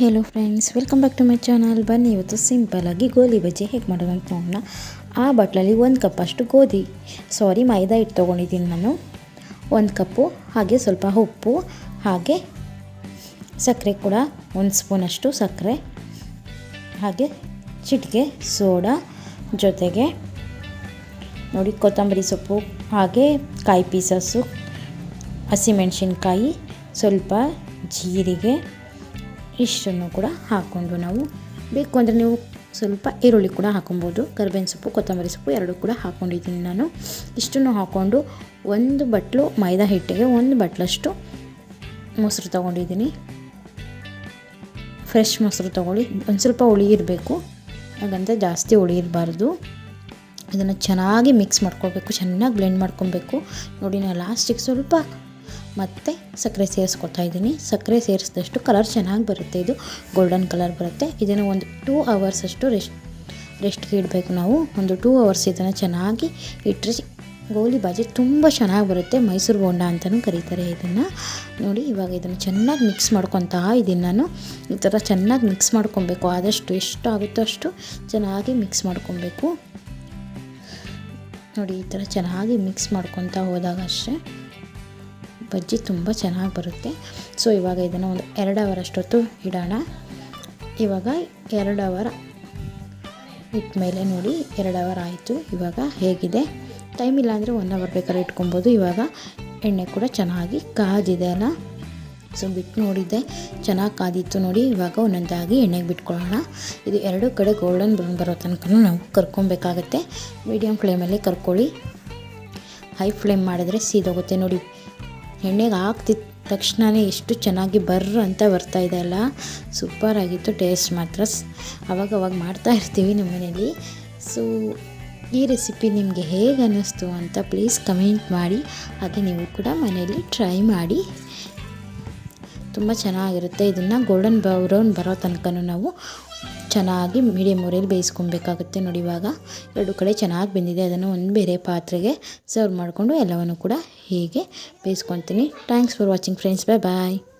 Hello friends welcome back to my channel ಬನ್ನಿ, ಇವತ್ತು ಸಿಂಪಲಾಗಿ ಗೋಲಿ ಬಜ್ಜಿ ಹೇಗೆ ಮಾಡೋದು ಅಂತ ನೋಡೋಣ. ಆ ಬಟ್ಲಲ್ಲಿ ಒಂದು ಕಪ್ ಅಷ್ಟು ಗೋಧಿ. ಸಾರಿ ಮೈದಾ ಹಿಟ್ಟು ತೊಗೊಂಡಿದ್ದೀನಿ ನಾನು. ಒಂದು ಕಪ್ಪು ಹಾಗೆ ಸ್ವಲ್ಪ ಉಪ್ಪು, ಹಾಗೆ ಸಕ್ಕರೆ ಕೂಡ ಒಂದು ಸ್ಪೂನಷ್ಟು ಸಕ್ಕರೆ. ಹಾಗೆ ಚಿಟಿಕೆ, ಸೋಡಾ ಜೊತೆಗೆ ನೋಡಿ ಕೊತ್ತಂಬರಿ ಸೊಪ್ಪು, ಹಾಗೆ ಕಾಯಿ ಪೀಸಸ್ಸು, ಹಸಿಮೆಣಸಿನ್ಕಾಯಿ, ಸ್ವಲ್ಪ ಜೀರಿಗೆ ಇಷ್ಟನ್ನು ಕೂಡ ಹಾಕ್ಕೊಂಡು ನಾವು ಬೇಕು ಅಂದರೆ ನೀವು ಸ್ವಲ್ಪ ಈರುಳ್ಳಿ ಕೂಡ ಹಾಕೊಬೋದು, ಕರ್ಬೇವಿನ ಸೊಪ್ಪು, ಕೊತ್ತಂಬರಿ ಸೊಪ್ಪು ಎರಡು ಕೂಡ ಹಾಕ್ಕೊಂಡಿದ್ದೀನಿ ನಾನು. ಇಷ್ಟನ್ನು ಹಾಕ್ಕೊಂಡು ಒಂದು ಬಟ್ಲು ಮೈದಾ ಹಿಟ್ಟಿಗೆ ಒಂದು ಬಟ್ಲಷ್ಟು ಮೊಸರು ತೊಗೊಂಡಿದ್ದೀನಿ. ಫ್ರೆಶ್ ಮೊಸರು ತೊಗೊಳ್ಳಿ, ಒಂದು ಸ್ವಲ್ಪ ಹುಳಿ ಇರಬೇಕು ಹಾಗಂದರೆ ಜಾಸ್ತಿ ಹುಳಿ ಇರಬಾರ್ದು. ಇದನ್ನು ಚೆನ್ನಾಗಿ ಮಿಕ್ಸ್ ಮಾಡ್ಕೊಳ್ಬೇಕು, ಚೆನ್ನಾಗಿ ಬ್ಲೆಂಡ್ ಮಾಡ್ಕೊಬೇಕು ನೋಡಿ ನಾನು ಲಾಸ್ಟಿಗೆ ಸ್ವಲ್ಪ ಮತ್ತು ಸಕ್ಕರೆ ಸೇರಿಸ್ಕೊತಾ ಇದ್ದೀನಿ. ಸಕ್ಕರೆ ಸೇರಿಸಿದಷ್ಟು ಕಲರ್ ಚೆನ್ನಾಗಿ ಬರುತ್ತೆ ಇದು. ಗೋಲ್ಡನ್ ಕಲರ್ ಬರುತ್ತೆ. ಇದನ್ನು ಒಂದು ಟೂ ಅವರ್ಸ್ ಅಷ್ಟು ರೆಸ್ಟ್ ರೆಸ್ಟ್ಗೆ ಇಡಬೇಕು ನಾವು. ಒಂದು ಟೂ ಅವರ್ಸ್ ಇದನ್ನು ಚೆನ್ನಾಗಿ ಇಟ್ಟರೆ ಗೋಲಿ ಬಾಜಿ ತುಂಬ ಚೆನ್ನಾಗಿ ಬರುತ್ತೆ. ಮೈಸೂರು ಬೋಂಡ ಅಂತಲೂ ಕರೀತಾರೆ ಇದನ್ನು. ನೋಡಿ, ಇವಾಗ ಇದನ್ನು ಚೆನ್ನಾಗಿ ಮಿಕ್ಸ್ ಮಾಡ್ಕೊತಾ ಇದ್ದೀನಿ ನಾನು. ಈ ಥರ ಚೆನ್ನಾಗಿ ಮಿಕ್ಸ್ ಮಾಡ್ಕೊಬೇಕು. ಆದಷ್ಟು ಎಷ್ಟು ಆಗುತ್ತೋ ಅಷ್ಟು ಚೆನ್ನಾಗಿ ಮಿಕ್ಸ್ ಮಾಡ್ಕೊಬೇಕು. ನೋಡಿ, ಈ ಥರ ಚೆನ್ನಾಗಿ ಮಿಕ್ಸ್ ಮಾಡ್ಕೊತಾ ಹೋದಾಗ ಅಷ್ಟೇ. ಬಜ್ಜಿ ತುಂಬ ಚೆನ್ನಾಗಿ ಬರುತ್ತೆ. ಸೊ ಇವಾಗ ಇದನ್ನು ಒಂದು ಎರಡು ಅವರ್ ಅಷ್ಟೊತ್ತು ಇಡೋಣ. ಇವಾಗ ಎರಡು ಅವರ್ ಇಟ್ಟ ಮೇಲೆ ನೋಡಿ, ಎರಡು ಅವರ್ ಆಯಿತು. ಇವಾಗ ಹೇಗಿದೆ? ಟೈಮ್ ಇಲ್ಲ ಅಂದರೆ ಒನ್ ಅವರ್ ಬೇಕಾದ್ರೆ ಇಟ್ಕೊಬೋದು. ಇವಾಗ ಎಣ್ಣೆ ಕೂಡ ಚೆನ್ನಾಗಿ ಕಾದಿದೆ ಅಲ್ಲ? ಸೊ ಬಿಟ್ಟು ನೋಡಿದ್ದೆ. ಚೆನ್ನಾಗಿ ಕಾದಿತ್ತು ನೋಡಿ. ಇವಾಗ ಒಂದೊಂದಾಗಿ ಎಣ್ಣೆಗೆ ಬಿಟ್ಕೊಳ್ಳೋಣ. ಇದು ಎರಡು ಕಡೆ ಗೋಲ್ಡನ್ ಬ್ರೌನ್ ಬರೋ ತನಕ ನಾವು ಕರ್ಕೊಬೇಕಾಗತ್ತೆ. ಮೀಡಿಯಮ್ ಫ್ಲೇಮಲ್ಲಿ ಕರ್ಕೊಳ್ಳಿ. ಹೈ ಫ್ಲೇಮ್ ಮಾಡಿದ್ರೆ ಸೀದೋಗುತ್ತೆ ನೋಡಿ. ಎಣ್ಣೆಗೆ ಹಾಕ್ತಿದ್ದ ತಕ್ಷಣವೇ ಎಷ್ಟು ಚೆನ್ನಾಗಿ ಬರ್ರ ಅಂತ ಬರ್ತಾ ಇದೆ ಅಲ್ಲ? ಸೂಪರಾಗಿತ್ತು ಟೇಸ್ಟ್ ಮಾತ್ರ. ಅವಾಗ ಅವಾಗ ಮಾಡ್ತಾ ಇರ್ತೀವಿ ನಮ್ಮ ಮನೇಲಿ. ಸೊ, ಈ ರೆಸಿಪಿ ನಿಮಗೆ ಹೇಗೆ ಅನ್ನಿಸ್ತು ಅಂತ ಪ್ಲೀಸ್ ಕಮೆಂಟ್ ಮಾಡಿ. ಹಾಗೆ ನೀವು ಕೂಡ ಮನೆಯಲ್ಲಿ ಟ್ರೈ ಮಾಡಿ. ತುಂಬ ಚೆನ್ನಾಗಿರುತ್ತೆ. ಇದನ್ನು ಗೋಲ್ಡನ್ ಬ್ರೌನ್ ಬರೋ ತನಕ ನಾವು ಚೆನ್ನಾಗಿ ಮೀಡಿಯಮ್ ಊರಲ್ಲಿ ಬೇಯಿಸ್ಕೊಬೇಕಾಗುತ್ತೆ ನೋಡಿ ಇವಾಗ. ಎರಡು ಕಡೆ ಚೆನ್ನಾಗಿ ಬೆಂದಿದೆ. ಅದನ್ನು ಒಂದು ಬೇರೆ ಪಾತ್ರೆಗೆ ಸರ್ವ್ ಮಾಡಿಕೊಂಡು ಎಲ್ಲವನ್ನು ಕೂಡ ಹೀಗೆ ಬೇಯಿಸ್ಕೊತೀನಿ thanks for watching friends bye bye